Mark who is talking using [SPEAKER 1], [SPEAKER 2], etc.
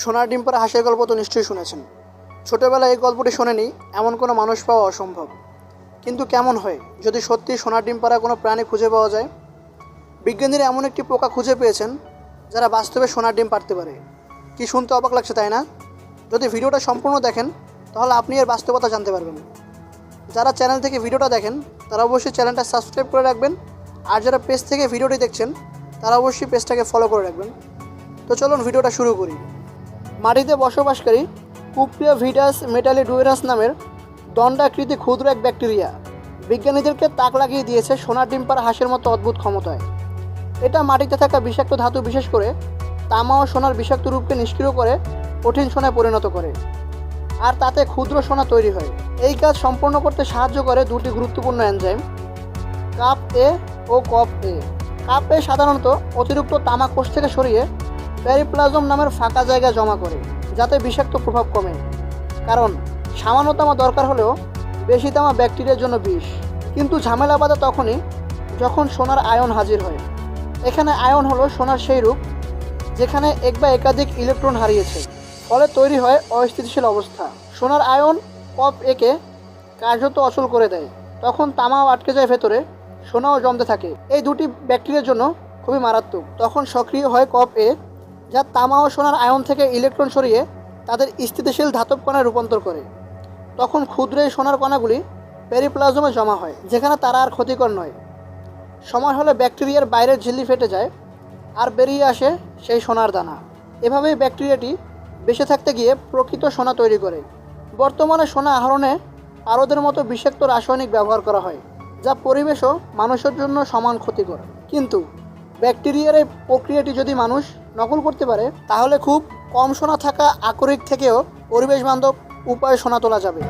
[SPEAKER 1] সোনার ডিম পাড়া হাঁসের গল্প তো নিশ্চয়ই শুনেছেন। ছোটোবেলায় এই গল্পটি শোনেনি, এমন কোনো মানুষ পাওয়া অসম্ভব। কিন্তু কেমন হয়, যদি সত্যি সোনার ডিম পাড়া কোনো প্রাণী খুঁজে পাওয়া যায়? বিজ্ঞানীরা এমন একটি পোকা খুঁজে পেয়েছেন, যারা বাস্তবে সোনার ডিম পারতে পারে। কি শুনতে অবাক লাগছে তাই না? যদি ভিডিওটা সম্পূর্ণ দেখেন, তাহলে আপনি এর বাস্তবতা জানতে পারবেন। যারা চ্যানেল থেকে ভিডিওটা দেখেন, তারা অবশ্যই চ্যানেলটা সাবস্ক্রাইব করে রাখবেন, আর যারা পেজ থেকে ভিডিওটি দেখছেন, তারা অবশ্যই পেজটাকে ফলো করে রাখবেন। তো চলুন ভিডিওটা শুরু করি। মাটিতে বসবাসকারী কুপ্রিয়া ভিটাস মেটালি ডুয়েরাস নামের দণ্ডাকৃতি ক্ষুদ্র এক ব্যাকটেরিয়া। বিজ্ঞানীদেরকে তাক লাগিয়ে দিয়েছে সোনার ডিম্পার হাঁসের মতো অদ্ভুত ক্ষমতায়। এটা মাটিতে থাকা বিষাক্ত ধাতু বিশেষ করে তামা ও সোনার বিষাক্ত রূপকে নিষ্ক্রিয় করে, কঠিন সোনায় পরিণত করে। আর তাতে ক্ষুদ্র সোনা তৈরি হয়। এই কাজ সম্পন্ন করতে সাহায্য করে দুটি গুরুত্বপূর্ণ এনজাইম, কাপ এ ও কপ এ। কাপ এ সাধারণত অতিরিক্ত তামা কোষ থেকে সরিয়ে প্যারিপ্লাজম নামের ফাঁকা জায়গায় জমা করে, যাতে বিষাক্ত প্রভাব কমে। কারণ, সামান্য দরকার হলেও বেশি তামা ব্যাকটেরিয়ার জন্য বিষ। কিন্তু ঝামেলা বাধা তখনই যখন সোনার আয়ন হাজির হয়। এখানে আয়ন হলো সোনার সেই রূপ, যেখানে এক বা একাধিক ইলেকট্রন হারিয়েছে। ফলে তৈরি হয় অস্থিতিশীল অবস্থা। সোনার আয়ন কপ একে কার্যত অচল করে দেয়। তখন তামাও আটকে যায় ভেতরে, সোনাও জমতে থাকে। এই দুটি ব্যাকটেরিয়ার জন্য খুবই মারাত্মক। তখন সক্রিয় হয় কপ এ যা তামা ও সোনার আয়ন থেকে ইলেকট্রন সরিয়ে তাদের স্থিতিশীল ধাতব কণায় রূপান্তর করে। তখন ক্ষুদ্র এই সোনার কণাগুলি পেরিপ্লাজমে জমা হয়, যেখানে তারা আর ক্ষতিকর নয়। সময় হলে ব্যাকটেরিয়ার বাইরের ঝিল্লি ফেটে যায় আর বেরিয়ে আসে সেই সোনার দানা। এভাবেই ব্যাকটেরিয়াটি বেঁচে থাকতে গিয়ে প্রকৃত সোনা তৈরি করে। বর্তমানে সোনা আহরণে আরদের মতো বিষাক্ত রাসায়নিক ব্যবহার করা হয়, যা পরিবেশও মানুষের জন্য সমান ক্ষতিকর। কিন্তু ব্যাকটেরিয়ার এই প্রক্রিয়াটি যদি মানুষ নকল করতে পারে, তাহলে খুব কম সোনা থাকা আকরিক থেকেও পরিবেশ বান্ধব উপায়ে সোনা তোলা যাবে।